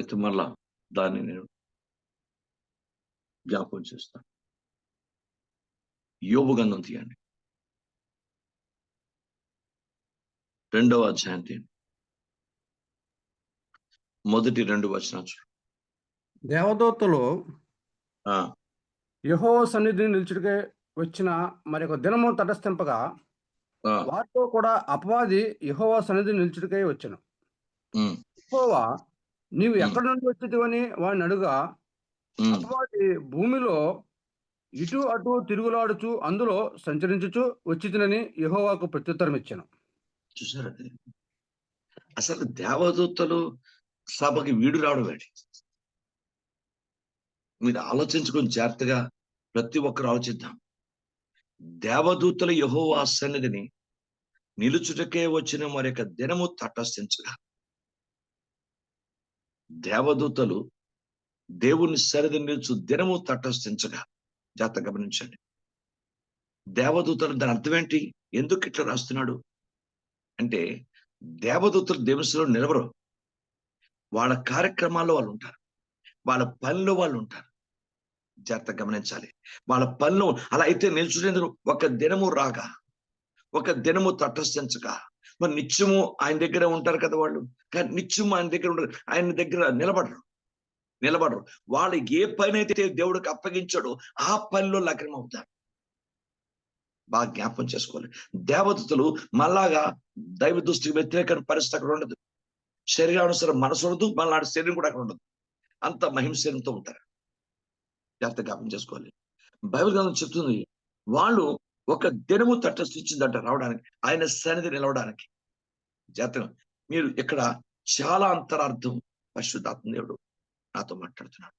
అయితే మళ్ళా దాన్ని నేను జ్ఞాపకం చేస్తాను యోబు గంధం తీయండి. రెండవ అధ్యాయం తీయండి. మొదటి రెండు వచనాలు. దేవదూతలు యహో సన్నిధిని నిలుచుడికే వచ్చిన మరి ఒక దినము తటస్థింపగా వారితో కూడా అపవాది యహోవా సన్నిధిని నిలుచుడికై వచ్చాను. యెహోవా నీవు. ఎక్కడి నుండి వచ్చితివని వాడిని అడుగా అపవాది భూమిలో ఇటు అటు తిరుగులాడుచు అందులో సంచరించుచు వచ్చితినని యెహోవాకు ప్రత్యుత్తరం ఇచ్చాను చూసారా? అసలు దేవదూతలు సభకి వీడు రావడం ఏంటి మీరు ఆలోచించుకొని జాగ్రత్తగా ప్రతి ఒక్కరు ఆలోచిద్దాం దేవదూతల యహోవా సన్నిధిని నిలుచుటకే వచ్చిన మరి యొక్క దినము తటస్థించగా దేవదూతలు దేవుని సరిది నిలుచు దినము తటస్థించగా జాత గమనించండి. దేవదూతలు దాని అర్థం ఏంటి? ఎందుకు ఇట్లా రాస్తున్నాడు? అంటే దేవదూతలు దేవస్థలో నిలవరు. వాళ్ళ కార్యక్రమాల్లో వాళ్ళు ఉంటారు. వాళ్ళ పనిలో వాళ్ళు ఉంటారు. జాగ్రత్త గమనించాలి. వాళ్ళ పనులు అలా అయితే నిల్చునేందుకు ఒక దినము రాగా ఒక దినము తటస్థించగా మరి నిత్యము ఆయన దగ్గర ఉంటారు కదా వాళ్ళు. కానీ నిత్యం ఆయన దగ్గర ఉండరు ఆయన దగ్గర నిలబడరు. నిలబడరు. వాళ్ళు ఏ పని అయితే దేవుడికి అప్పగించాడో ఆ పనిలో లగ్నం అవుతారు బాగా జ్ఞాపం చేసుకోవాలి. దేవదూతలు మళ్ళాగా దైవ దృష్టికి వ్యతిరేక పరిస్థితి అక్కడ ఉండదు. శరీరానుసరం మనసు ఉండదు మళ్ళీ శరీరం కూడా అక్కడ ఉండదు. అంత మహింశీరంతో ఉంటారు. జాగ్రత్త జ్ఞాపం చేసుకోవాలి. బైబిల్ గ్రంథం చెప్తుంది వాళ్ళు ఒక దినము తటస్థించిందంట రావడానికి ఆయన సన్నిధి నిలవడానికి. జాగ్రత్త మీరు ఇక్కడ చాలా అంతరార్థం పరిశుద్ధాత్మ దేవుడు నాతో మాట్లాడుతున్నాడు.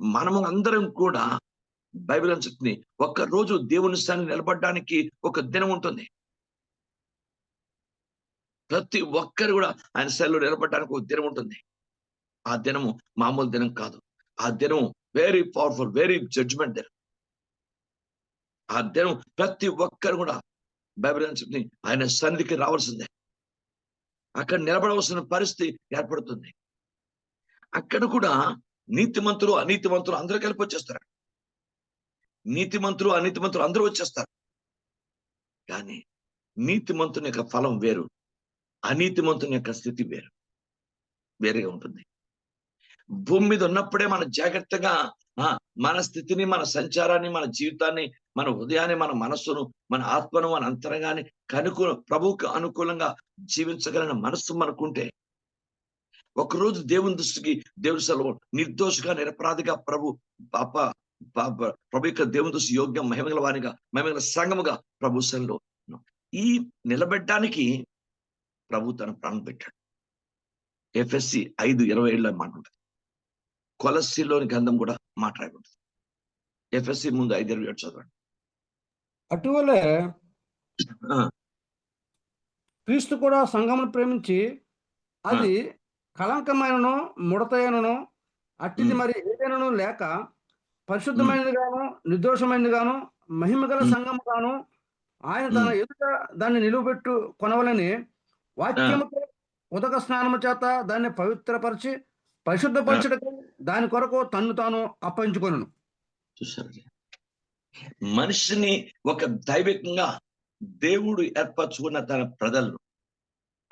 మనము అందరం కూడా బైబిల్ అని చెప్తుంది ఒక్క రోజు దేవుని స్థానం నిలబడడానికి ఒక దినం ఉంటుంది. ప్రతి ఒక్కరు కూడా ఆయన శైలిలో నిలబడడానికి ఒక దినం ఉంటుంది. ఆ దినము మామూలు దినం కాదు. ఆ దినం వెరీ పవర్ఫుల్ వెరీ జడ్జ్మెంట్ దినం. ఆ దినం ప్రతి ఒక్కరు కూడా బైబిల్ అని చెప్తుంది ఆయన సన్నిధికి రావాల్సిందే. అక్కడ నిలబడవలసిన పరిస్థితి ఏర్పడుతుంది. అక్కడ కూడా నీతిమంతులు అనీతిమంతులు అందరూ కలిపి వచ్చేస్తారు. నీతిమంతులు అనీతిమంతులు అందరూ వచ్చేస్తారు. కానీ నీతిమంతుని యొక్క ఫలం వేరు అనీతిమంతుని యొక్క స్థితి వేరు వేరుగా ఉంటుంది. భూమి మీద ఉన్నప్పుడే మన జాగ్రత్తగా ఆ, మన స్థితిని మన సంచారాన్ని మన జీవితాన్ని మన ఉదయాన్నే మన మనస్సును మన ఆత్మను మన అంతరంగాన్ని కనుక ప్రభువుకు అనుకూలంగా జీవించగలిగిన మనస్సు మనకుంటే ఒకరోజు దేవుని దృష్టికి దేవుని సెలవు నిర్దోషగా నిరపరాధిగా ప్రభు పాప ప్రభు యొక్క దేవుని దృష్టి యోగ్యం మహిమగల వారిగా మహిమగల సంగముగా ప్రభు సెలవు. ఈ నిలబెట్టడానికి ప్రభు తన ప్రాణం పెట్టాడు. ఎఫ్ఎస్సి ఐదు ఇరవై ఏళ్ళ మాట ఉంటుంది. కొలస్సిలోని గంధం కూడా మాట్లాడుకుంటుంది ఎఫ్ఎస్సి ముందు ఐదు ఇరవై ఏడు చదవండి. అటువలే. క్రీస్తు కూడా సంఘమును ప్రేమించి అది కళంకమైనను ముడతైనను అట్టిది. మరి ఏదైనాను లేక పరిశుద్ధమైనది గాను నిర్దోషమైనది గాను మహిమగల మ్. సంఘము గాను ఆయన తన ఎదుట దాన్ని నిలువబెట్టు కొనవలని వాక్యముతో ఉదక స్నానము చేత దాన్ని పవిత్రపరిచి పరిశుద్ధపరచుటకు దాని కొరకు తన్ను తాను అప్పగించుకొను మనిషిని ఒక దైవికంగా దేవుడు ఏర్పరచుకున్న తన ప్రజలను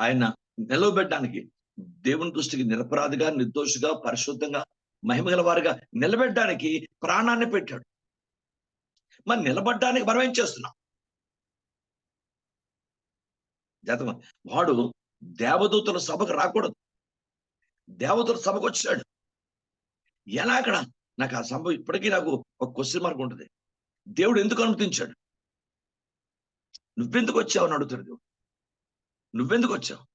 ఆయన నిలవబెట్టడానికి దేవుని దృష్టికి నిరపరాధిగా నిర్దోషిగా పరిశుద్ధంగా మహిమగల వారిగా నిలబెట్టడానికి ప్రాణాన్ని పెట్టాడు. మరి నిలబడ్డానికి మనం ఏం చేస్తున్నాం? జాతమ వాడు దేవదూతల సభకు రాకూడదు. దేవతల సభకు వచ్చాడు. ఎలా అక్కడ? నాకు ఆ సంభవం ఇప్పటికీ నాకు ఒక క్వశ్చన్ మార్క్ ఉంటుంది. దేవుడు ఎందుకు అనుమతించాడు? నువ్వెందుకు వచ్చావు అని అడుగుతాడు దేవుడు. నువ్వెందుకు వచ్చావు?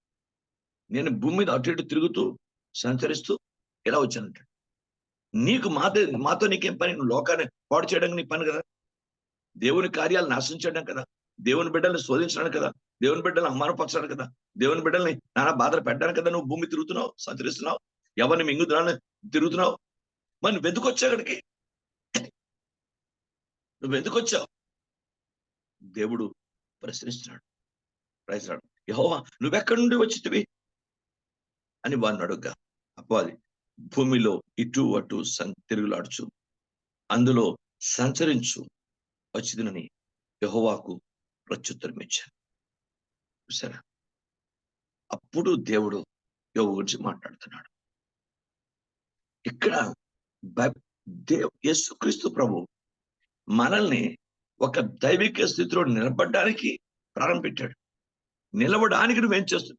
నేను భూమి మీద అటు ఇటు తిరుగుతూ సంచరిస్తూ ఇలా వచ్చానంటాడు నీకు మాతో మాతో నీకేం పని? నువ్వు లోకాన్ని పాడు చేయడానికి నీ పని కదా? దేవుని కార్యాలు నాశనం చేయడం కదా? దేవుని బిడ్డల్ని శోధించడానికి కదా? దేవుని బిడ్డల్ని అవమానపరచడానికి కదా? దేవుని బిడ్డల్ని నానా బాధలు పెట్టడానికి కదా నువ్వు భూమి తిరుగుతున్నావు సంచరిస్తున్నావు? ఎవరిని మింగుతున్నాను తిరుగుతున్నావు? మరి నువ్వు ఎందుకు వచ్చావు అక్కడికి నువ్వు ఎందుకు వచ్చావు? దేవుడు ప్రశ్నిస్తున్నాడు. ప్రశ్నిస్తున్నాడు యహోవా నువ్వెక్కడి నుండి వచ్చితివి? అని వారిని అడుగ్గా. అపవాది భూమిలో ఇటు అటు తిరుగులాడుచు అందులో సంచరించు వచ్చిందని యహోవాకు ప్రత్యుత్తరం ఇచ్చాను సరే అప్పుడు దేవుడు యోగు గురించి మాట్లాడుతున్నాడు. ఇక్కడ దేవ్ యేసుక్రీస్తు ప్రభు మనల్ని ఒక దైవిక స్థితిలో నిలబడడానికి ప్రారంభించాడు. నిలవడానికి నువ్వేం చేస్తున్నావు?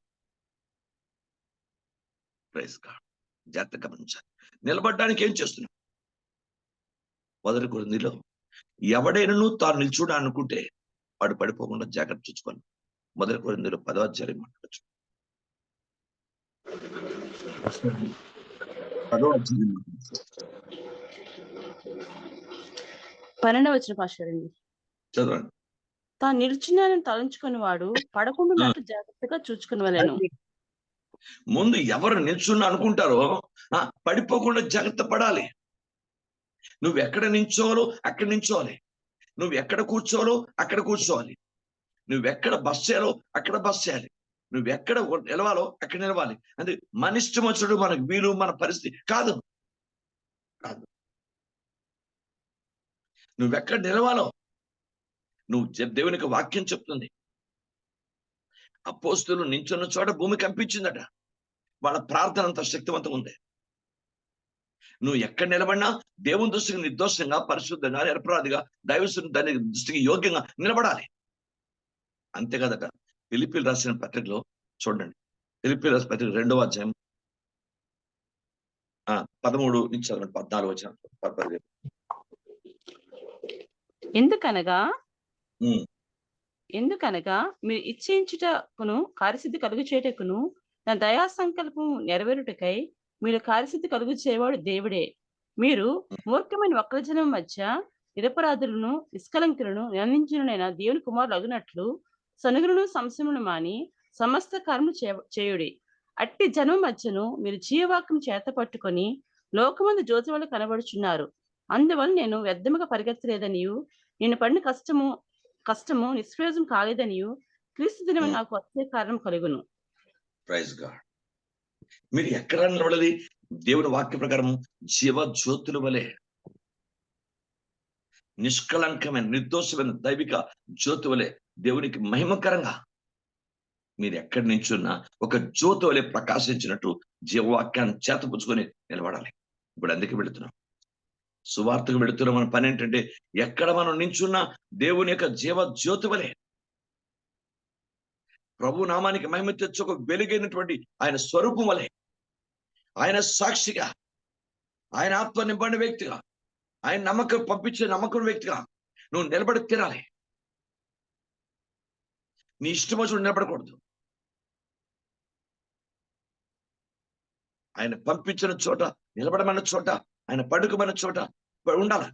ప్రైజ్ గాడ్ జాగ్రత్త గమనించాలి. నిలబడడానికి ఏం చేస్తున్నావు? మొదటి కొరిందిలో ఎవడైనను తాను నిల్చుడా అనుకుంటే వాడు పడిపోకుండా జాగ్రత్త చూసుకోండి. మొదటి కొరిందిలో పదవ అధ్యాయం మాట్లాడచ్చు. పదవ అధ్యాయం పన్నెండవ వచ్చిన పాశ్వరండి చదవండి. తాను నిల్చున్నానని తలంచుకుని వాడు పడకుండా జాగ్రత్తగా చూచుకుని వెళ్ళాను. ముందు ఎవరు నిల్చున్నా అనుకుంటారో పడిపోకుండా జాగ్రత్త పడాలి. నువ్వు ఎక్కడ నించోవాలో అక్కడ నించోవాలి నువ్వు ఎక్కడ కూర్చోవాలో అక్కడ కూర్చోవాలి. నువ్వు ఎక్కడ బస్ చేయాలో అక్కడ బస్ చేయాలి. నువ్వు ఎక్కడ నిలవాలో అక్కడ నిలవాలి. అంటే మన ఇష్టం వచ్చినట్టు మనకు వీలు మన పరిస్థితి కాదు. కాదు. నువ్వెక్కడ నిలవాలో? నువ్వు దేవునికి వాక్యం చెప్తుంది. అపోస్తులు నించున్న చోట భూమి కంపించిందట. వాళ్ళ ప్రార్థన అంత శక్తివంతం ఉంది నువ్వు ఎక్కడ నిలబడినా దేవుని దృష్టికి నిర్దోషంగా పరిశుద్ధంగా నిరపరాధిగా దైవసుని దాని దృష్టికి యోగ్యంగా నిలబడాలి. అంతేకాదట పిలిపిలు రాసిన పత్రికలో చూడండి. పిలిపిలు రాసిన పత్రిక రెండవ అధ్యాయం పదమూడు నుంచి చదవండి పద్నాలుగు వచ్చిన ఎందుకనగా. ఎందుకనగా? మీరు ఇచ్చేయించుటకును కార్యసిద్ధి కలుగు చేయటకును నా దయా సంకల్పం నెరవేరుటకై మీరు కార్యసిద్ధి కలుగు చేయవాడు దేవుడే. మీరు మూర్ఖమైన వక్రజనం మధ్య నిరపరాధులను నిష్కలంకులను నిందించునైన దేవుని కుమారులు అగునట్లు సనుగులను సంశయమును మాని సమస్త కర్మలు చేయ- చేయుడి. అట్టి జనం మధ్యను మీరు జీవవాక్యం చేత పట్టుకొని లోకమందు జ్యోతి వల్ల కనబడుచున్నారు. అందువల్ల నేను వ్యర్థముగా పరిగెత్తలేదనియు నేను పడిన కష్టము కష్టము నిష్ప్రయోజనం కాలేదనియు క్రీస్తు దినం Hmm. నాకు వచ్చే కారణం కలుగును. ప్రైజ్ గాడ్ మీరు ఎక్కడ నిలబడాలి దేవుని వాక్య ప్రకారం జీవ జ్యోతుల వలె. నిష్కలంకమైన నిర్దోషమైన దైవిక జ్యోతి వలె దేవునికి మహిమకరంగా. మీరు ఎక్కడి నుంచున్నా ఒక జ్యోతి వలె ప్రకాశించినట్టు జీవవాక్యాన్ని చేతపుచ్చుకొని నిలబడాలి. ఇప్పుడు అందుకే వెళుతున్నాం. సువార్తకు వెళుతున్న మన పని ఏంటంటే ఎక్కడ మనం నించున్నా దేవుని యొక్క జీవ జ్యోతి వలె ప్రభు నామానికి మహిమ తెచ్చు ఒక వెలుగైనటువంటి ఆయన స్వరూపం వలె ఆయన సాక్షిగా ఆయన ఆత్మ నింపడిన వ్యక్తిగా ఆయన నమ్మకం పంపించే నమ్మకం వ్యక్తిగా నువ్వు నిలబడి తినాలి. నీ ఇష్టం వచ్చి నిలబడకూడదు. ఆయన పంపించిన చోట నిలబడమన్న చోట ఆయన పడుకోమన్న చోట ఉండాలి?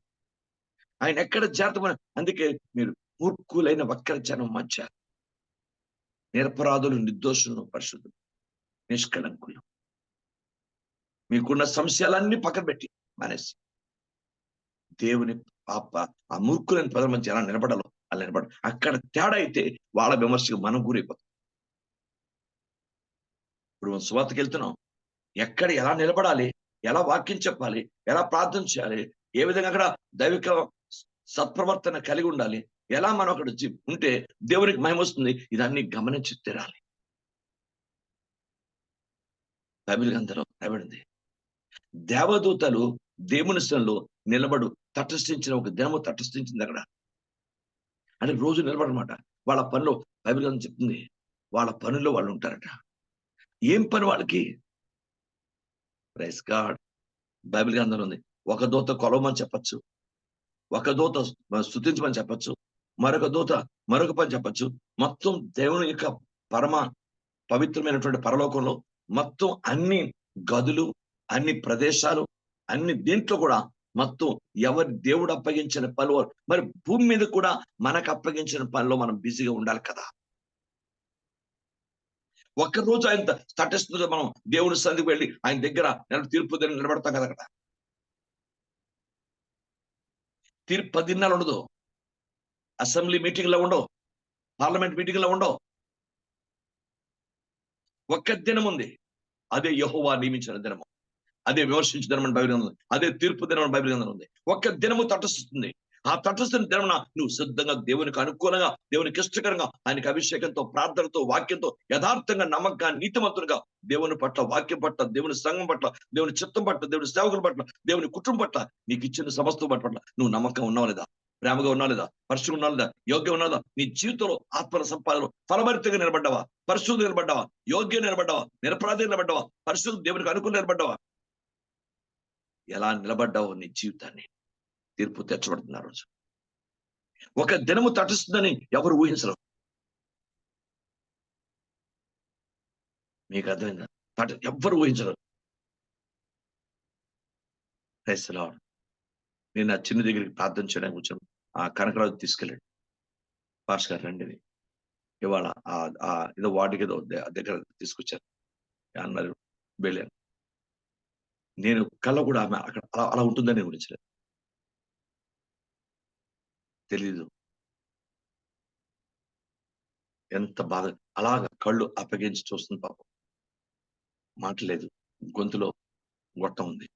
ఆయన ఎక్కడ జాగ్రత్త అందుకే మీరు మూర్ఖులైన వక్ర జనం మధ్య నిరపరాధులు నిర్దోషులను పరిశుద్ధులు నిష్కళంకులు. మీకున్న సంశయాలన్నీ పక్కన పెట్టి మానేసి. దేవుని పాప ఆ మూర్ఖులైన ప్రజల మధ్య ఎలా నిలబడాలో అలా నిలబడ. అక్కడ తేడా అయితే వాళ్ళ విమర్శకు మనం గురైపోతాం. ఇప్పుడు మనం సువార్తకి వెళ్తున్నాం ఎక్కడ ఎలా నిలబడాలి? ఎలా వాక్యం చెప్పాలి? ఎలా ప్రార్థన చేయాలి? ఏ విధంగా అక్కడ దైవిక సత్ప్రవర్తన కలిగి ఉండాలి? ఎలా మనం అక్కడ ఉంటే దేవునికి మహిమ వస్తుంది? ఇదన్నీ గమనించి తీరాలి. బైబిల్ గ్రంథంలో రాబడింది దేవదూతలు దేవుని స్థలంలో నిలబడు తటస్థించిన ఒక దినము తటస్థించింది అక్కడ. అంటే రోజు నిలబడమాట వాళ్ళ పనిలో బైబిల్ గ్రంథం చెప్తుంది. వాళ్ళ పనుల్లో వాళ్ళు ఉంటారట. ఏం పని వాళ్ళకి? Praise God. బైబిల్ గ్రంథంలో ఉంది. ఒక దూత కొలవమని చెప్పచ్చు. ఒక దూత స్థుతించమని చెప్పచ్చు. మరొక దూత మరొక పని చెప్పచ్చు. మొత్తం దేవుని యొక్క పరమ పవిత్రమైనటువంటి పరలోకంలో మొత్తం అన్ని గదులు అన్ని ప్రదేశాలు అన్ని దీంట్లో కూడా మొత్తం ఎవరి దేవుడు అప్పగించిన పనులు మరి భూమి మీద కూడా మనకు అప్పగించిన పనిలో మనం బిజీగా ఉండాలి కదా. ఒక్క రోజు ఆయన తటస్థుగా మనం దేవుని సన్నిధికి వెళ్ళి ఆయన దగ్గర నేను తీర్పు దగ్గర నిలబడతాం కదా అక్కడ. తీర్పు పది దినాలు ఉండదు. అసెంబ్లీ మీటింగ్లో ఉండవు. పార్లమెంట్ మీటింగ్లో ఉండవు. ఒక్క దినం ఉంది. అదే యహోవా నియమించిన దినము. అదే విమర్శించిన దినం బైబిల్ ఉంది. అదే తీర్పు దినం బైబిల్ ఉంది. ఒక్క దినము తటస్తుంది ఆ తటస్థిన దినమున నువ్వు సిద్ధంగా దేవునికి అనుకూలంగా దేవునికి ఇష్టకరంగా ఆయనకి అభిషేకంతో ప్రార్థనతో వాక్యంతో యథార్థంగా నమ్మకంగా నీతిమంతులుగా దేవుని పట్ల వాక్యం పట్ల దేవుని సంఘం పట్ల దేవుని చిత్తం పట్ల దేవుని సేవకుల పట్ల దేవుని కుటుంబం పట్ల నీకు ఇచ్చిన సమస్తం పట్ల నువ్వు నమ్మకం ఉన్నావు లేదా? ప్రేమగా ఉన్నా లేదా? పరిశుభ్రం ఉన్నా లేదా? యోగ్యం ఉన్నదా నీ జీవితంలో ఆత్మల సంపాదనలో ఫలభరితంగా నిలబడ్డావా? పరిశుద్ధి నిలబడ్డావా? యోగ్యం నిలబడ్డావా? నిరపరాధి నిలబడ్డావా? పరిశుద్ధి దేవునికి అనుకుని నిలబడ్డావా? ఎలా నిలబడ్డావో నీ జీవితాన్ని? తీర్పు తెచ్చబడుతుంది ఆ రోజు. ఒక దినము తటిస్తుందని ఎవరు ఊహించరు మీకు అర్థమైందా? తట ఎవ్వరు ఊహించరు Praise నేను ఆ చిన్న దగ్గరికి ప్రార్థన చేయడానికి వచ్చాను. ఆ కనకరాజు తీసుకెళ్ళాడు. పాస్ గారు రండి. ఇవాళ ఆ ఏదో వాటికి ఏదో దగ్గర తీసుకొచ్చారు. అన్నారు వెళ్ళాను. నేను కళ్ళ కూడా ఆమె అక్కడ అలా అలా ఉంటుందని గురించలేదు ఊహించలేదు. తెలీదు. ఎంత బాధ. అలాగ కళ్ళు అప్పగించి చూస్తుంది పాపం. మాట్లాడలేదు గొంతులో గొట్టం ఉంది.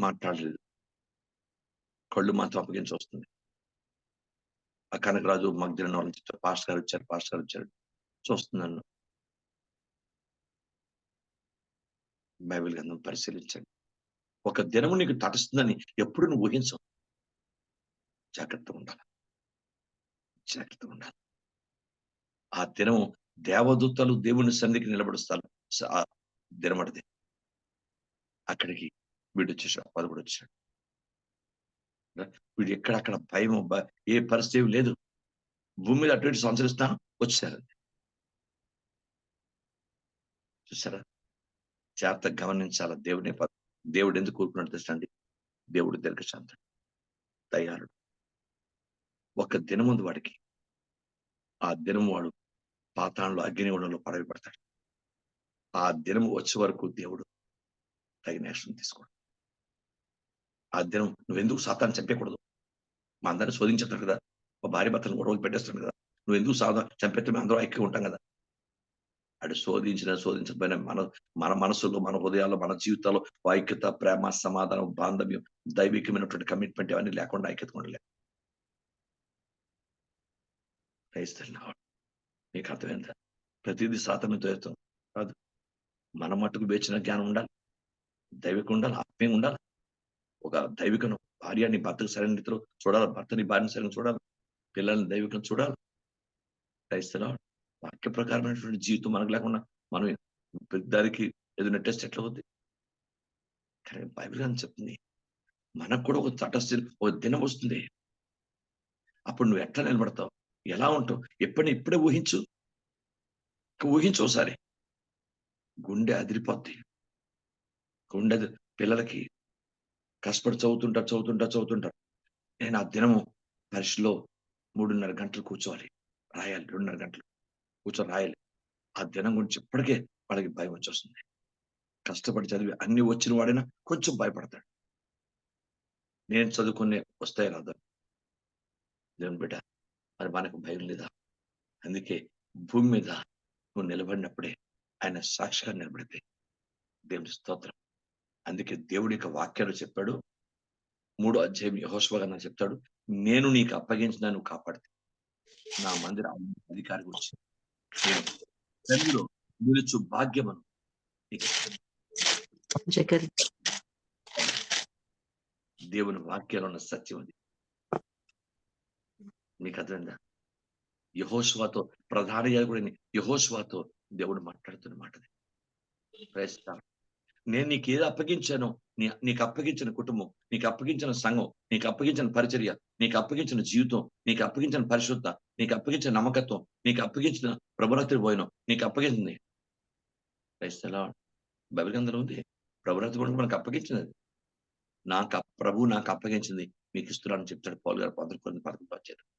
మాట్లాడలేదు. కళ్ళు మాత్రం అప్పగించి వస్తుంది ఆ కనకరాజు మగ్ధులను వాళ్ళని చెప్పారు పాస్టర్ గారు వచ్చారు పాస్టర్ గారు వచ్చారు. చూస్తుంది నన్ను. బైబిల్ గ్రంథం పరిశీలించండి. ఒక దినము నీకు తటస్తుందని ఎప్పుడు నువ్వు ఊహించవు. జాగ్రత్తగా ఉండాలి. జాగ్రత్తగా ఉండాలి ఆ దినం దేవదూతలు దేవుని సన్నిధికి నిలబడుస్తారు దినమటిది అక్కడికి వీడు వచ్చేసాడు పదకొండు వచ్చాడు వీడు ఎక్కడక్కడ భయం ఏ పరిస్థితి లేదు. భూమి మీద అటు ఇటు సంచరిస్తాను వచ్చారు చూసారా? జాగ్రత్త గమనించాల దేవుని దేవుడు ఎందుకు కూరుకున్నాడు తెలుసండి దేవుడు దీర్ఘశాంతుడు దయాళుడు. ఒక దినముందు వాడికి. ఆ దినం వాడు పాతాళంలో అగ్నిగుణంలో పడవి పడతాడు ఆ దినం వచ్చే వరకు దేవుడు తగిన యాక్షన్ తీసుకోడు. ఆ దినం నువ్వెందుకు సాతాన్ని చంపేయకూడదు? మా అందరిని శోధించేస్తాడు కదా? మా భార్య భర్తను గొడవలు పెట్టేస్తాడు కదా? నువ్వు ఎందుకు చంపేస్తే మేము అందరూ ఐక్యంగా ఉంటాం కదా? అటు శోధించిన శోధించకపోయినా మన మన మనసులో మన హృదయాల్లో మన జీవితాల్లో ఐక్యత ప్రేమ సమాధానం బాంధవ్యం దైవికమైనటువంటి కమిట్మెంట్ ఇవన్నీ లేకుండా ఐక్యత ఉండలేదు క్రైస్తవులు నీకు అర్థమైందా? ప్రతిదీ సాతనంతో అవుతాం కాదు. మన మట్టుకు వేచిన జ్ఞానం ఉండాలి. దైవికం ఉండాలి. ఆత్మీయం ఉండాలి. ఒక దైవికను భార్యని భర్తకు సరైన రీతిలో చూడాలి. భర్తని భార్యని సరైన చూడాలి. పిల్లల్ని దైవికం చూడాలి. క్రైస్తవులు వాక్య ప్రకారమైనటువంటి జీవితం మనకు లేకుండా మనం దానికి ఏదైనా టెస్ట్ ఎట్లా అవుద్ది? కానీ బైబిల్ అని చెప్తుంది మనకు కూడా ఒక తటస్థ ఒక దినం వస్తుంది. అప్పుడు నువ్వు ఎట్లా నిలబడతావు? ఎలా ఉంటావు? ఎప్పుడైనా ఇప్పుడే ఊహించు. ఊహించు ఒకసారి. గుండె అదిరిపోద్ది. గుండె పిల్లలకి కష్టపడి చదువుతుంటారు చదువుతుంటారు చదువుతుంటారు. నేను ఆ దినము పరీక్షలో మూడున్నర గంటలు కూర్చోవాలి. రాయాలి రెండున్నర గంటలు కూర్చొని రాయాలి. ఆ దినం గురించి ఇప్పటికే వాళ్ళకి భయం వచ్చేస్తుంది. కష్టపడి చదివి అన్ని వచ్చిన వాడైనా కొంచెం భయపడతాడు. నేను చదువుకునే వస్తాయి రాదా? దేవుని బిడ్డ మరి మనకు భయం లేదా? అందుకే భూమి మీద నువ్వు నిలబడినప్పుడే ఆయన సాక్షిగా నిలబడితే దేవుని స్తోత్రం. అందుకే దేవుడి యొక్క వాక్యాలు చెప్పాడు. మూడో అధ్యాయం యహోశ్వగా చెప్తాడు నేను నీకు అప్పగించిన నువ్వు కాపాడితే నా మందిర అధికారి గురించి నేను నిలుచు భాగ్యమను నీకు దేవుని వాక్యాలు ఉన్న సత్యం అది. మీకు అర్థమైందా యహోశ్వాతో ప్రధాన యాజకుడిని యహోశ్వాతో దేవుడు మాట్లాడుతున్న మాటది. ప్రయత్నం నేను నీకు ఏది అప్పగించానో నీ నీకు అప్పగించిన కుటుంబం నీకు అప్పగించిన సంఘం నీకు అప్పగించిన పరిచర్య నీకు అప్పగించిన జీవితం నీకు అప్పగించిన పరిశుద్ధ నీకు అప్పగించిన నమ్మకత్వం నీకు అప్పగించిన ప్రభురాత్రి పోయినం నీకు అప్పగించింది Praise the బైబిల్ గ్రంథంలో ఉంది. ప్రభురాత్రి పోయిన మనకు అప్పగించినది. నాకు ప్రభు నాకు అప్పగించింది మీకు ఇస్తున్నానని చెప్తాడు పౌల్ గారు. పంతొమ్మిది కొన్ని పదకొండు వచ్చారు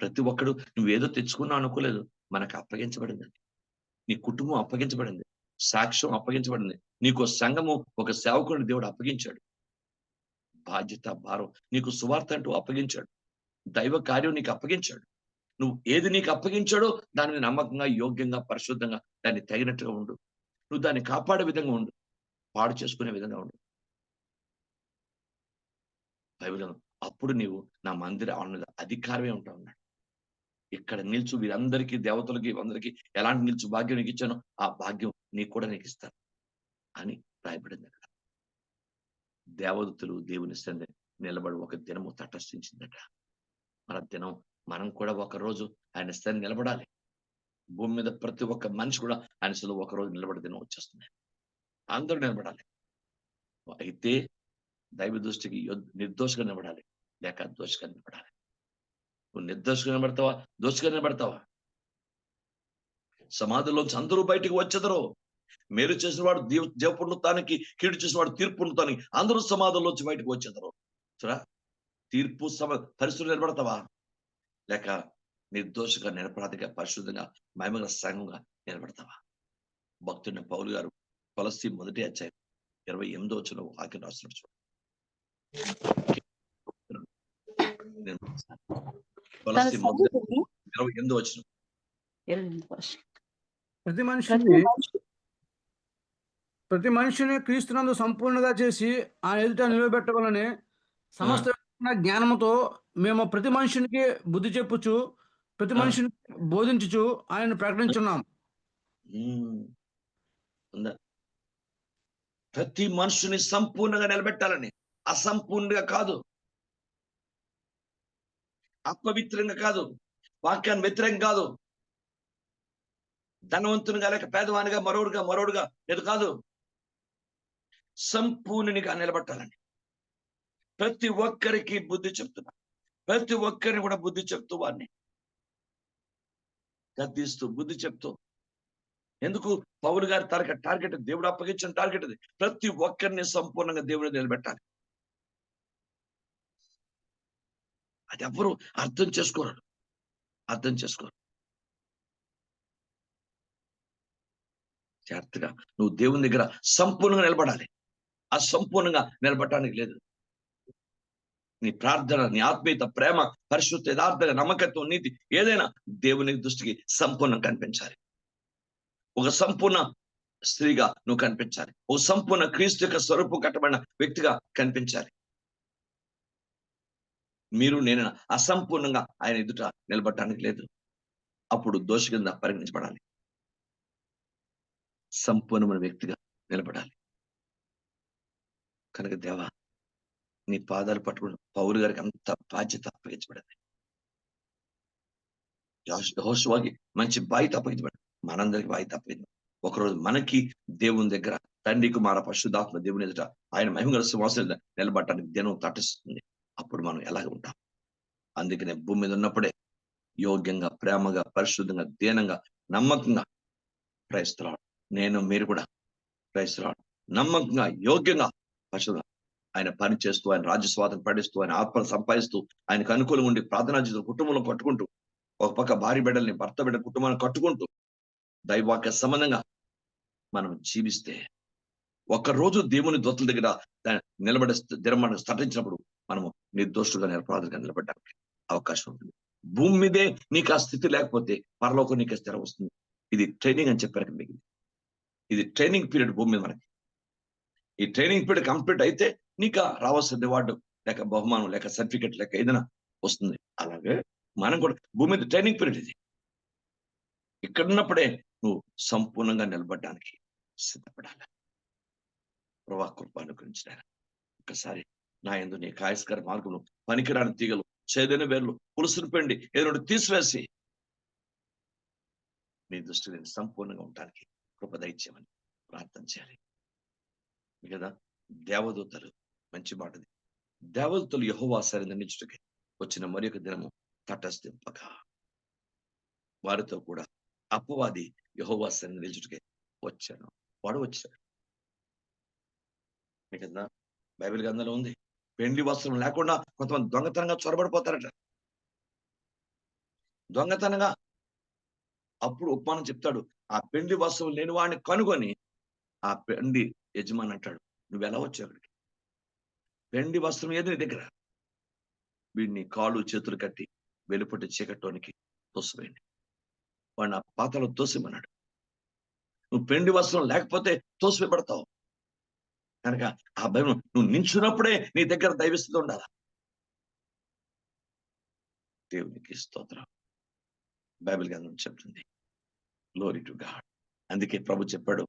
ప్రతి ఒక్కడు నువ్వేదో తెచ్చుకున్నావు అనుకోలేదు. మనకు అప్పగించబడింది. నీ కుటుంబం అప్పగించబడింది. సాక్ష్యం అప్పగించబడింది. నీకు సంఘము ఒక సేవకుడిని దేవుడు అప్పగించాడు. బాధ్యత భారం. నీకు సువార్త అంటూ అప్పగించాడు. దైవ కార్యం నీకు అప్పగించాడు. నువ్వు ఏది నీకు అప్పగించాడో దానిని నమ్మకంగా యోగ్యంగా పరిశుద్ధంగా దాన్ని తగినట్టుగా ఉండు. నువ్వు దాన్ని కాపాడే విధంగా ఉండు. పాడు చేసుకునే విధంగా ఉండు. బైబిల్ అప్పుడు నీవు నా మందిర అన్నది అధికారమే ఉంటావు అన్నాడు. ఇక్కడ నిల్చు వీరందరికీ దేవతలకి అందరికీ ఎలాంటి నిల్చు భాగ్యం నీకు ఇచ్చానో ఆ భాగ్యం నీకు కూడా నీకు ఇస్తాను అని రాయబడింది అక్కడ. దేవదూతలు దేవుని సందే నిలబడి ఒక దినము తటస్థించిందట. మన దినం మనం కూడా ఒక రోజు ఆయన స్థాయి నిలబడాలి. భూమి మీద ప్రతి ఒక్క మనిషి కూడా ఆయన స్థితిలో ఒక రోజు నిలబడి దినం వచ్చేస్తున్నాయి. అందరూ నిలబడాలి. అయితే దైవ దృష్టికి నిర్దోషిగా నిలబడాలి. లేక దోషగా నిలబడాలి. నువ్వు నిర్దోషంగా నిలబడతావా? దోషగా నిలబడతావా? సమాధిలోంచి అందరూ బయటికి వచ్చేదరు. మేలు చేసిన వాడు దేవ దేవపుణ్యతానికి కీడు చేసిన వాడు తీర్పు అందరూ సమాధుల్లోంచి బయటకు వచ్చేదరు. చూరా తీర్పు సమ పరిస్థితులు నిలబడతావా? లేక నిర్దోషంగా నిరపరాధిగా పరిశుద్ధంగా మహిమగల సంఘంగా నిలబడతావా? భక్తుడిని పౌలు గారు కొలసి మొదటి అధ్యాయం ఇరవై ఎనిమిదో వచ్చిన వాక్యం రాస్తున్నాడు నేను ఇరవై ఎనిమిదో వచ్చిన. ప్రతి మనిషిని మనిషి ప్రతి మనిషిని క్రీస్తునందు సంపూర్ణంగా చేసి ఆ ఎదుట నిలబెట్టవాలని సమస్త జ్ఞానముతో మేము ప్రతి మనుషునికి బుద్ధి చెప్పుచు ప్రతి. మనిషిని బోధించుచు ఆయన ప్రకటించున్నాం. ప్రతి మనుషుని సంపూర్ణంగా నిలబెట్టాలని. అసంపూర్ణంగా కాదు. అపవిత్రంగా కాదు వాక్యాన్ని వ్యతిరేకం కాదు. ధనవంతునిగా లేక పేదవానిగా మరోడుగా మరోడుగా లేదు కాదు. సంపూర్ణునిగా నిలబెట్టాలని. ప్రతి ఒక్కరికి బుద్ధి చెప్తున్నా. ప్రతి ఒక్కరిని కూడా బుద్ధి చెప్తూ వాడిని గద్దిస్తూ బుద్ధి చెప్తూ. ఎందుకు? పౌరు గారి టార్గెట్ టార్గెట్ దేవుడు అప్పగించిన టార్గెట్ అది. ప్రతి ఒక్కరిని సంపూర్ణంగా దేవుడు నిలబెట్టాలి. అది ఎవరు అర్థం చేసుకోరు. అర్థం చేసుకోరు. జాగ్రత్తగా నువ్వు దేవుని దగ్గర సంపూర్ణంగా నిలబడాలి. ఆ సంపూర్ణంగా నిలబడటానికి లేదు. నీ ప్రార్థన నీ ఆత్మీయత ప్రేమ పరిశుద్ధ యథార్థత నమ్మకత్వం నీతి ఏదైనా దేవుని దృష్టికి సంపూర్ణం కనిపించాలి. ఒక సంపూర్ణ స్త్రీగా నువ్వు కనిపించాలి. ఒక సంపూర్ణ క్రీస్తు యొక్క స్వరూపం కట్టబడిన వ్యక్తిగా కనిపించాలి. మీరు నేను అసంపూర్ణంగా ఆయన ఎదుట నిలబడటానికి లేదు. అప్పుడు దోష కింద పరిగణించబడాలి. సంపూర్ణమైన వ్యక్తిగా నిలబడాలి. కనుక దేవా నీ పాదాలు పట్టుకుని పౌరు గారికి అంత బాధ్యత అప్పగించబడింది. హోషువాకి మంచి బాధ్యత అప్పగించబడింది. మనందరికి బాధ్యత అప్పగింది ఒకరోజు మనకి దేవుని దగ్గర తండ్రి కుమార పశుధాత్మ దేవుని ఎదుట ఆయన మహిమగల సింహాసనం మీద నిలబడటానికి దినం తటిస్తుంది అప్పుడు మనం ఎలాగ ఉంటాం? అందుకనే భూమి మీద ఉన్నప్పుడే యోగ్యంగా ప్రేమగా పరిశుద్ధంగా దీనంగా నమ్మకంగా ప్రయత్నిస్తున్నాడు నేను మీరు కూడా ప్రయత్నిస్తున్నాడు నమ్మకంగా యోగ్యంగా పరిశుద్ధ ఆయన పని చేస్తూ ఆయన రాజ్య స్వాతం పడిస్తూ ఆయన ఆత్మను సంపాదిస్తూ ఆయనకు అనుకూలంగా ఉండి ప్రార్థనా జీవితం కుటుంబంలో కట్టుకుంటూ ఒక పక్క భార్య బిడ్డల్ని భర్త బిడ్డ కుటుంబాన్ని కట్టుకుంటూ దైవాక్య సంబంధంగా మనం జీవిస్తే ఒక రోజు దేవుని దొత్తుల దగ్గర నిలబడే స్థ- స్థటించినప్పుడు మనము నిర్దోషులుగా నిరపరాధులుగా నిలబడ్డానికి అవకాశం ఉంటుంది. భూమి మీదే నీకు ఆ స్థితి లేకపోతే పరలోకం నీకు స్థిరం వస్తుంది. ఇది ట్రైనింగ్ అని చెప్పారు మిగిలింది ఇది ట్రైనింగ్ పీరియడ్ భూమి మీద మనకి. ఈ ట్రైనింగ్ పీరియడ్ కంప్లీట్ అయితే నీకు రావాల్సిన రివార్డు లేక బహుమానం లేక సర్టిఫికెట్ లేక ఏదైనా వస్తుంది. అలాగే మనం కూడా భూమి మీద ట్రైనింగ్ పీరియడ్ ఇది. ఇక్కడ ఉన్నప్పుడే నువ్వు సంపూర్ణంగా నిలబడడానికి సిద్ధపడాలి. ప్రభా కృప అనుగ్రహించిన ఒక్కసారి నా ఎందు నీ కాయస్కర మార్గంలో పనికిరాని తీగలు చేదైన వేర్లు పులుసును పెండి ఏదో తీసివేసి నీ దృష్టి నేను సంపూర్ణంగా ఉండడానికి కృప ప్రార్థన చేయాలి. కదా దేవదూతలు మంచి మాటది. దేవదూతలు యహోవా సరిదండించుటకి వచ్చిన మరి ఒక దినము తటస్థింపక. వారితో కూడా అపవాది యహోవా సరిని నిలుచుటకే వచ్చాను. వాడు వచ్చాడు. కదా బైబిల్ గ్రంథంలో ఉంది. పెండి వస్త్రం లేకుండా కొంతమంది దొంగతనంగా చొరబడిపోతారట. దొంగతనంగా అప్పుడు ఉపమానం చెప్తాడు ఆ పెండి వస్త్రం లేని వాడిని కనుగొని ఆ పెండి యజమాని అంటాడు నువ్వు ఎలా వచ్చావు అక్కడికి పెండి వస్త్రం ఏది నీ దగ్గర? వీడిని కాళ్ళు చేతులు కట్టి వెలుపటి చీకటోనికి తోసిపోయింది వాడిని ఆ పాతలో తోసిమన్నాడు నువ్వు పెండి వస్త్రం లేకపోతే తోసిపెడతావు కనుక ఆ భయం నువ్వు నించున్నప్పుడే నీ దగ్గర దైవస్థితి ఉండాలి? దేవునికి స్తోత్రం. బైబిల్ గ్రంథం చెప్తుంది. గ్లోరీ టు గాడ్ అందుకే ప్రభు చెప్పాడు.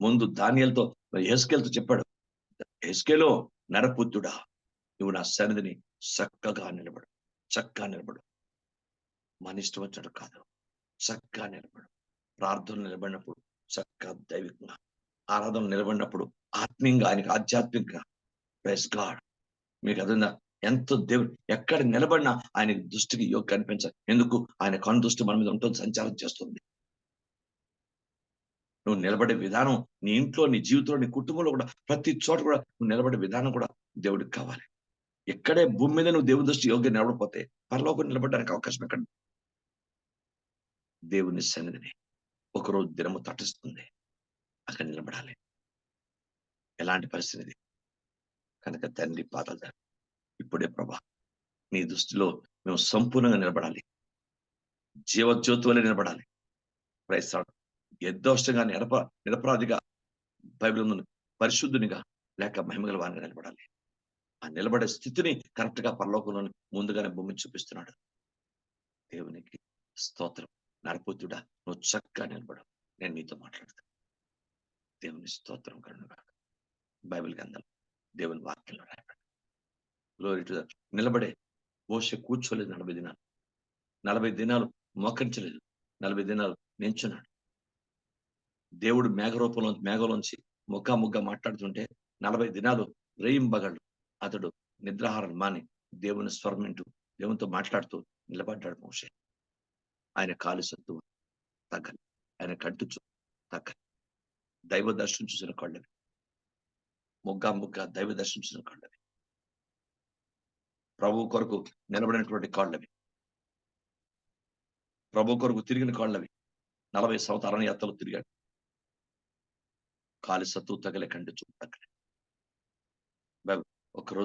ముందు ధాన్యాలతో హెస్కేల్తో చెప్పాడు. హెస్కేలో నరపుత్రుడా నువ్వు నా సన్నిధిని చక్కగా నిలబడు. చక్కగా నిలబడు. మన ఇష్టం వచ్చాడు కాదు. చక్కగా నిలబడు. ప్రార్థన నిలబడినప్పుడు చక్కగా దైవికంగా. ఆరాధన నిలబడినప్పుడు ఆత్మీయంగా ఆయనకి ఆధ్యాత్మికంగా. ప్రైస్ గాడ్ మీకు అదన్నా ఎంతో దేవుడు ఎక్కడ నిలబడినా ఆయన దృష్టికి యోగ కనిపించాలి ఎందుకు? ఆయన కను దృష్టి మన మీద ఉంటుంది సంచారం చేస్తుంది. నువ్వు నిలబడే విధానం నీ ఇంట్లో నీ జీవితంలో నీ కుటుంబంలో కూడా ప్రతి చోట కూడా నువ్వు నిలబడే విధానం కూడా దేవుడికి కావాలి. ఎక్కడే భూమి మీద నువ్వు దేవుని దృష్టి యోగ్య నిలబడిపోతే పరలోకం నిలబడడానికి అవకాశం ఎక్కడ? దేవుని సన్నిధిని ఒకరోజు దినము తటిస్తుంది అక్కడ నిలబడాలి. ఎలాంటి పరిస్థితి కనుక తండ్రి పాదాలు తండ్రి. ఇప్పుడే ప్రభా నీ దృష్టిలో మేము సంపూర్ణంగా నిలబడాలి. జీవజ్యోతి వల్ల నిలబడాలి క్రైస్తవుడు నిర్దోషంగా నిరప నిరపరాధిగా బైబిల్ పరిశుద్ధునిగా లేక మహిమగల వారిని నిలబడాలి. ఆ నిలబడే స్థితిని కరెక్ట్గా పరలోకంలో ముందుగానే భూమిని చూపిస్తున్నాడు. దేవునికి స్తోత్రం. నరపుతుడా నువ్వు చక్కగా నిలబడు. నేను నీతో మాట్లాడతాను. దేవుని స్తోత్రం కరుణగా బైబిల్ గ్రంథం దేవుని వాక్యంలో రాయబడి టు నిలబడే మోసే కూర్చోలేదు నలభై దినాలు. నలభై దినాలు మోకరించలేదు. నలభై దినాలు నించున్నాడు. దేవుడు మేఘరూపంలో మేఘలోంచి ముగ్గా ముగ్గా మాట్లాడుతుంటే నలభై దినాలు రేయింబగళ్ళు. అతడు నిద్రాహారం మాని దేవుని స్వరం వింటూ దేవునితో మాట్లాడుతూ నిలబడ్డాడు మోషే. ఆయన కాలు సత్తు తగ్గలి ఆయన కంటు తగ్గలి దైవ దర్శనం చూసిన కళ్ళవి. ముగ్గాముగ్గా దైవ దర్శనం కాళ్ళవి ప్రభు కొరకు నిలబడినటువంటి కాళ్ళవి ప్రభు కొరకు తిరిగిన కాళ్ళవి నలభై సంవత్సరాల యాత్రలు తిరిగాడు. కాలి సత్తు తగలే కంటి చూపు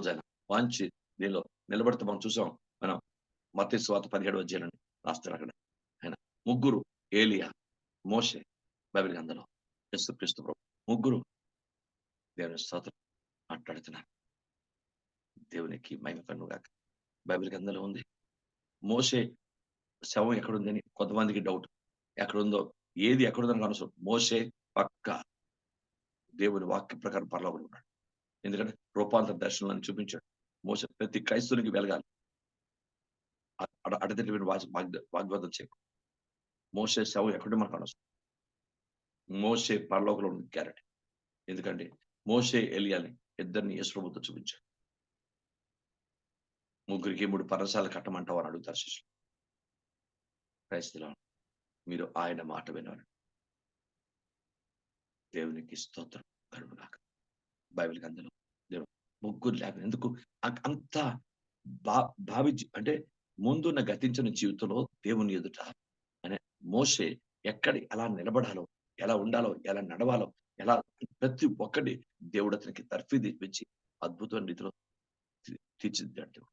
ఆయన వాంచి దీనిలో నిలబడితే మనం చూసాం. మనం మత స్వాత పదిహేడు అధ్యాయులను రాస్తారు అక్కడ ఆయన ముగ్గురు ఏలియా మోషే బైబిల్ గ్రంథంలో క్రీస్తు క్రీస్తు ప్రభు ముగ్గురు దేవుని స్తోత్రం మాట్లాడుతున్నాను. దేవునికి మహిమ కన్నుగాక బైబిల్ గ్రంథంలో ఉంది మోషే శవం ఎక్కడుందని కొంతమందికి డౌట్ ఎక్కడుందో ఏది ఎక్కడుందని అనవసరం. మోసే పక్క దేవుని వాక్య ప్రకారం పరలోకం ఉన్నాడు. ఎందుకంటే రూపాంతర దర్శనాన్ని చూపించాడు. మోస ప్రతి క్రైస్తవునికి వెలగాలి. అడతటి వాగ్వాదం చేయకు. మోసే శవం ఎక్కడే మనకు అనవసరం. మోసే పరలోకంలో ఉంది గ్యారెంటీ ఎందుకంటే మోసే ఎలియాని ఇద్దరిని యేసుప్రభుతో చూపించాడు. ముగ్గురికి మూడు పరసాలు కట్టమంటావు అని అడుగుతారు శిష్యులు. క్రైస్తలో మీరు ఆయన మాట వినారు దేవునికి స్తోత్రం కరుణాక బైబిల్కి అందులో దేవుడు ముగ్గురు లేక ఎందుకు? అంత భా భావి అంటే ముందున్న గతించిన జీవితంలో దేవుని ఎదుట అనే మోసే ఎక్కడి ఎలా నిలబడాలో ఎలా ఉండాలో ఎలా నడవాలో ఎలా ప్రతి ఒక్కటి దేవుడు అతనికి తర్ఫీ తెప్పించి అద్భుతమైన రీతిలో తీర్చిదిద్దాడు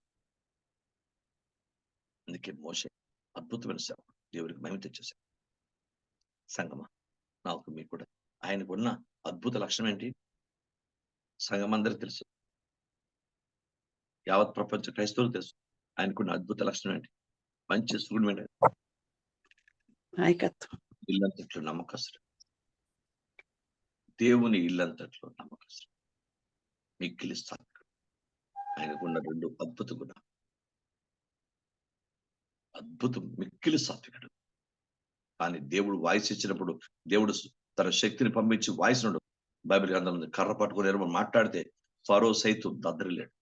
అందుకే మోసే అద్భుతమైన సేవ దేవుడికి మహిమ తెచ్చేశాడు. సంగమ నాకు మీకు కూడా ఆయనకు ఉన్న అద్భుత లక్షణం ఏంటి? సంఘం అందరికి తెలుసు. యావత్ ప్రపంచ క్రైస్తవులు తెలుసు. ఆయనకున్న అద్భుత లక్షణం ఏంటి? మంచి సూర్యుడు నాయకత్వం. ఇల్లంతట్లో నమ్మకస్తుడు. దేవుని ఇల్లంతట్లో నమ్మకస్తుడు మిక్కిలి సాత్వికుడు ఆయనకున్న రెండు అద్భుత గుణ అద్భుతం మిక్కిలి సాత్వికుడు. కానీ దేవుడు వాయిస్ ఇచ్చినప్పుడు దేవుడు తన శక్తిని పంపించి వాయిసినడు బైబిల్ గ్రంథం కర్ర పట్టుకుని ఎవరు మాట్లాడితే ఫరో సైతం దద్దరిల్లాడు.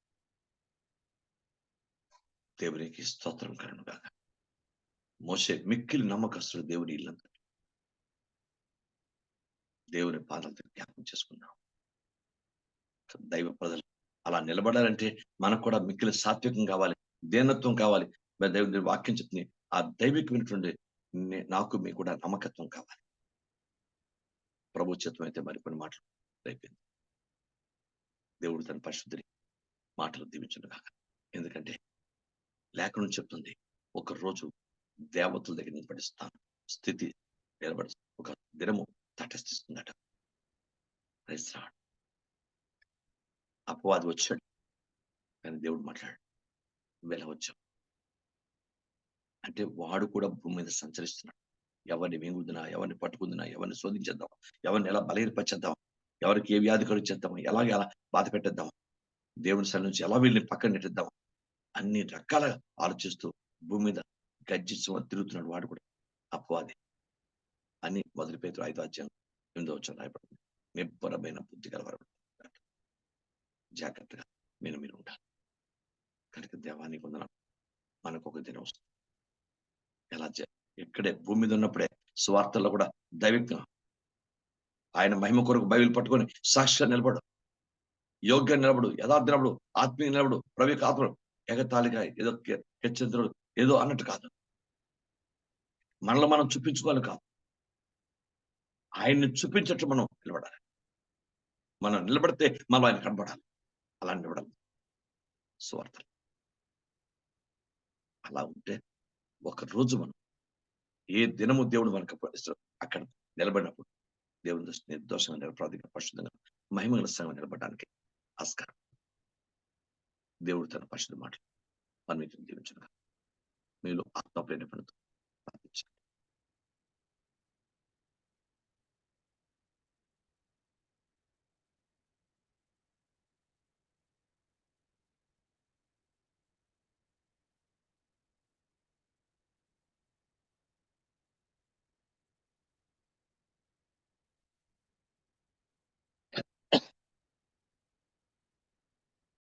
దేవునికి స్తోత్రం కరణుగా మోసే మిక్కిలి నమ్మకస్తుడు దేవుని ఇల్లంతా దేవుని పాదాలతో జ్ఞాపకం చేసుకున్నాం. దైవ ప్రజలు అలా నిలబడాలంటే మనకు కూడా మిక్కిలి సాత్వికం కావాలి దీనత్వం కావాలి. మరి దేవుని వాక్యం చెప్తుంది ఆ దైవికమైనటువంటి నాకు మీకు కూడా నమ్మకత్వం కావాలి. ప్రభుత్వం అయితే మరికొన్ని మాటలు అయిపోయింది. దేవుడు తన పరిశుద్ధిని మాటలు దీవించను కాక ఎందుకంటే లేఖనం చెప్తుంది ఒక రోజు దేవతల దగ్గర నిలబడిస్తాను. స్థితి నిలబడి ఒక దినము తటస్థిస్తుందట అపవాది వచ్చాడు. కానీ దేవుడు మాట్లాడు వెళ్ళవచ్చాం అంటే వాడు కూడా భూమి మీద సంచరిస్తున్నాడు. ఎవరిని మింగుదినా ఎవరిని పట్టుకుందినా ఎవరిని శోధించేద్దాం ఎవరిని ఎలా బలహీనపరిచేద్దాం ఎవరికి ఏ వ్యాధి కలిగించేద్దాం ఎలా ఎలా బాధ పెట్టేద్దాం దేవుని సరి నుంచి ఎలా వీళ్ళని పక్కన నెట్టేద్దాం అన్ని రకాల ఆలోచిస్తూ భూమి మీద గర్జిస్తూ తిరుగుతున్నాడు వాడు కూడా. అపవాది. అని మొదటి పేరు ఐదో అధ్యాయం ఎనిమిదో వచ్చిన రాయబడింది. నిబ్బరమైన బుద్ధి కలవరం. జాగ్రత్తగా నేను మీరు ఉండాలి. కనుక దేవానికి ఉందన మనకు ఒక దినం వస్తుంది. ఎలా ఇక్కడే భూమి మీద ఉన్నప్పుడే స్వార్థల్లో కూడా దైవికంగా ఆయన మహిమ కొరకు బైబిల్ పట్టుకొని సాక్షిగా నిలబడు. యోగ్య నిలబడు. యథార్థ నిలబడు. ఆత్మీయ నిలబడు. ప్రవేక ఆత్మ ఎగతాళిగా ఏదో హెచ్చరించడు హెచ్చరితుడు ఏదో అన్నట్టు కాదు. మనలో మనం చూపించుకోవాలి కాదు. ఆయన్ని చూపించట్టు మనం నిలబడాలి. మనం నిలబడితే మనం ఆయన కనబడాలి. అలా నిలబడాలి. స్వార్థం అలా ఉంటే ఒక రోజు మనం ఏ దినము దేవుడు మనకు అక్కడ నిలబడినప్పుడు దేవుని దృష్టి నిర్దోషంగా నిరపరాధిగా పరిశుద్ధంగా మహిమగల సంఘం నిలబడడానికి ఆస్కారం. దేవుడు తన పరిశుద్ధ మాటలు మనం దీవించడం మీలో ఆత్మ ప్రేరేపణతో